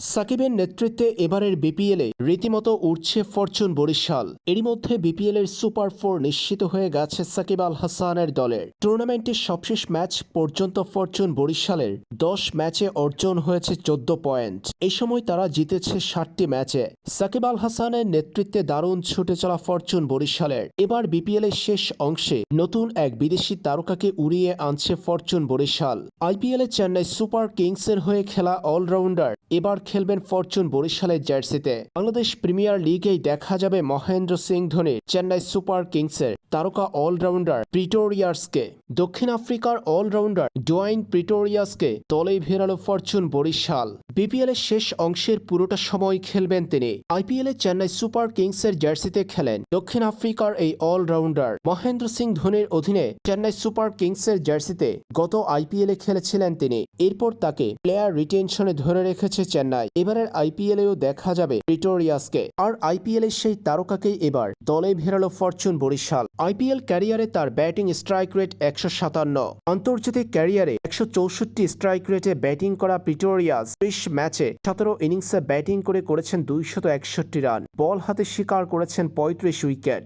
সাকিবের নেতৃত্বে এবারের বিপিএলে রীতিমতো উঠছে ফরচুন বরিশাল। এরই মধ্যে বিপিএলের সুপার ফোর নিশ্চিত হয়ে গেছে সাকিব আল হাসানের দলের টুর্নামেন্টের সবশেষ ম্যাচ পর্যন্ত ফরচুন বরিশালের দশ ম্যাচে অর্জন হয়েছে চোদ্দ পয়েন্ট। এই সময় তারা জিতেছে ষাটটি ম্যাচে। সাকিব আল হাসানের নেতৃত্বে দারুণ ছুটে চলা ফরচুন বরিশালের। এবার বিপিএল এর শেষ অংশে নতুন এক বিদেশি তারকাকে উড়িয়ে আনছে ফরচুন বরিশাল। আইপিএল এ চেন্নাই সুপার কিংসের হয়ে খেলা অলরাউন্ডার। এবার খেলবেন ফরচুন বরিশালের জার্সিতে। বাংলাদেশ প্রিমিয়ার লিগেই দেখা যাবে মহেন্দ্র সিং ধোনির চেন্নাই সুপার কিংসের তারকা অলরাউন্ডার প্রিটোরিয়ার্সকে দক্ষিণ আফ্রিকার অলরাউন্ডার ডোয়াইন প্রিটোরিয়াসকে দলেই ফেরালো ফরচুন বরিশাল। বিপিএল এর শেষ অংশের পুরোটা সময় খেলবেন তিনি। আইপিএল চেন্নাই সুপার কিংসের জার্সিতে খেলেন। দক্ষিণ আফ্রিকার এই অলরাউন্ডার মহেন্দ্র সিং ধোনির অধীনে চেন্নাই সুপার কিংসের জার্সিতে গত আইপিএল খেলেছিলেন তিনি। এরপর তাকে প্লেয়ার রিটেনশনে ধরে রেখেছে চেন্নাই। এবারের আইপিএল এও দেখা যাবে প্রিটোরিয়াসকে আর আইপিএল এর সেই তারকাকেই এবার দলে ভেরালো ফরচুন বরিশাল। আইপিএল ক্যারিয়ারে তার ব্যাটিং স্ট্রাইক রেট একশো সাতান্ন। আন্তর্জাতিক ক্যারিয়ারে একশো চৌষট্টি স্ট্রাইক রেটে ব্যাটিং করা প্রিটোরিয়াস ত্রিশ ম্যাচে সতেরো ইনিংসে ব্যাটিং করে করেছেন দুইশত একষট্টি রান। বল হাতে শিকার করেছেন পঁয়ত্রিশ উইকেট।